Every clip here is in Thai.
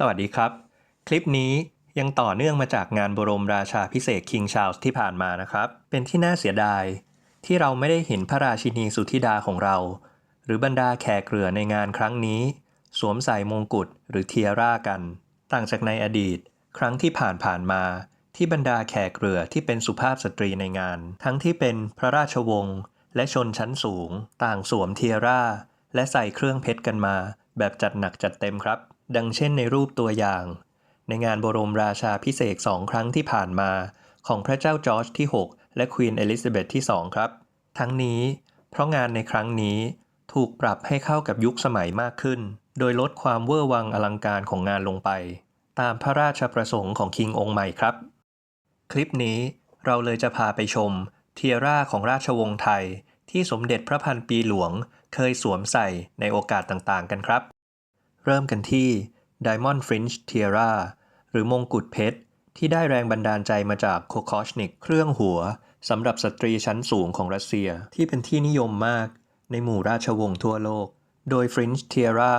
สวัสดีครับ คลิปนี้ยังต่อเนื่องมาจากงานบรมราชาพิเศษคิงชา l ส์ที่ผ่านมานะครับ เป็นที่น่าเสียดาย ที่เราไม่ได้เห็นพระราชินีสุธิดาของเรา หรือบรรดาแขกเรือในงานครั้งนี้ สวมใส่มงกุฎหรือเทียร่ากัน ต่างจากในอดีต ครั้งที่ผ่านผ่านมา ที่บรรดาแขกเรือที่เป็นสุภาพสตรีในงาน ทั้งที่เป็นพระราชวงศ์และชนชั้นสูง ต่างสวมเทียร่า และใส่เครื่องเพชรกันมา แบบจัดหนักจัดเต็มครับ ดังเช่นในรูปตัวอย่าง ในงานบรมราชาพิเศษสองครั้งที่ผ่านมา ของพระเจ้าจอร์จที่ 6 และควีนเอลิซาเบธที่ 2 ครับ ทั้งนี้ เพราะงานในครั้งนี้ถูกปรับให้เข้ากับยุคสมัยมากขึ้น โดยลดความเวอร์วังอลังการของงานลงไป ตามพระราชประสงค์ของคิงองค์ใหม่ครับ คลิปนี้เราเลยจะพาไปชม เทียร่าของราชวงศ์ไทย ที่สมเด็จพระพันปีหลวงเคยสวมใส่ในโอกาสต่างๆ กันครับ เริ่มกันที่ Diamond Fringe Tiara หรือมงกุฎเพชร ที่ได้แรงบันดาลใจมาจากโคคอชนิกเครื่องหัวสำหรับสตรีชั้นสูงของรัสเซียที่เป็นที่นิยมมากในหมู่ราชวงศ์ทั่วโลก โดย Fringe Tiara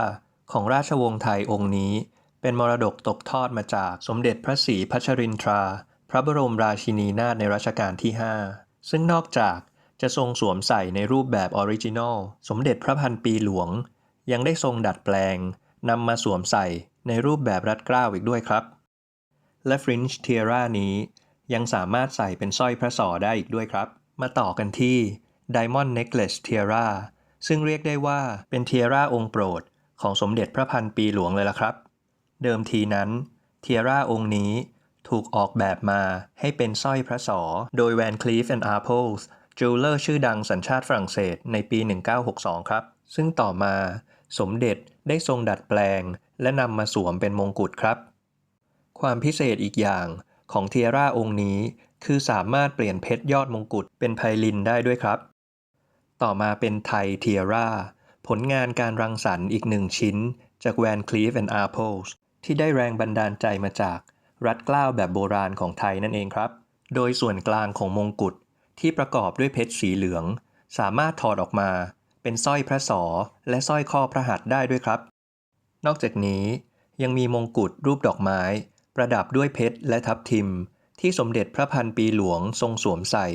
ของราชวงศ์ไทยองค์นี้ เป็นมรดกตกทอดมาจากสมเด็จพระศรีพัชรินทรา พระบรมราชินีนาถในรัชกาลที่ 5 ซึ่งนอกจากจะทรงสวมใส่ในรูปแบบออริจินอล สมเด็จพระพันปีหลวง ยังได้ทรงดัดแปลง นำมาสวมใส่ในรูปแบบรัดเกล้าวอีกด้วยครับ และ Fringe Tiara นี้ ยังสามารถใส่เป็นสร้อยพระสอได้อีกด้วยครับ มาต่อกันที่ Diamond Necklace Tiara ซึ่งเรียกได้ว่าเป็นเทียร่าองค์โปรด ของสมเด็จพระพันปีหลวงเลยล่ะครับ เดิมทีนั้น เทียร่าองค์นี้ถูกออกแบบมาให้เป็นสร้อยพระสอ โดย Van Cleef and Arpels จูเลอร์ชื่อดังสัญชาติฝรั่งเศสในปี 1962 ครับ ซึ่งต่อมา สมเด็จได้ทรงดัดแปลง และนำมาสวมเป็นมงกุฎครับ ความพิเศษอีกอย่างของเทียร่าองค์นี้คือสามารถเปลี่ยนเพชรยอดมงกุฎเป็นไพลินได้ด้วยครับ ต่อมาเป็นไทยเทียร่า ผลงานการรังสรรค์อีกหนึ่งชิ้น จาก Van Cleef and Arpels ที่ได้แรงบันดาลใจมาจากรัดเกล้าวแบบโบราณของไทยนั่นเองครับ โดยส่วนกลางของมงกุฎที่ประกอบด้วยเพชรสีเหลือง สามารถถอดออกมา เป็นสร้อยพระสอและสร้อยข้อพระหัตถ์ได้ด้วยครับ นอกจากนี้ยังมีมงกุฎรูปดอกไม้ ประดับด้วยเพชรและทับทิม ที่สมเด็จพระพันปีหลวงทรงสวมใส่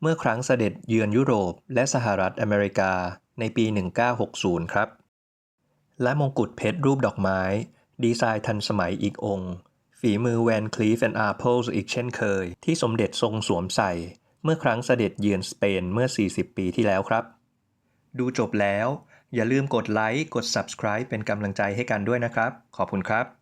เมื่อครั้งเสด็จเยือนยุโรปและสหรัฐอเมริกาในปี 1960 ครับ และมงกุฎเพชรรูปดอกไม้ ดีไซน์ทันสมัยอีกองค์ ฝีมือแวนคลีฟแอนด์อาร์เพลส์อีกเช่นเคย ที่สมเด็จทรงสวมใส่ เมื่อครั้งเสด็จเยือนสเปนเมื่อ 40 ปีที่แล้วครับ ดูจบแล้ว อย่าลืมกดไลค์ กด subscribe เป็นกำลังใจให้กันด้วยนะครับ ขอบคุณครับ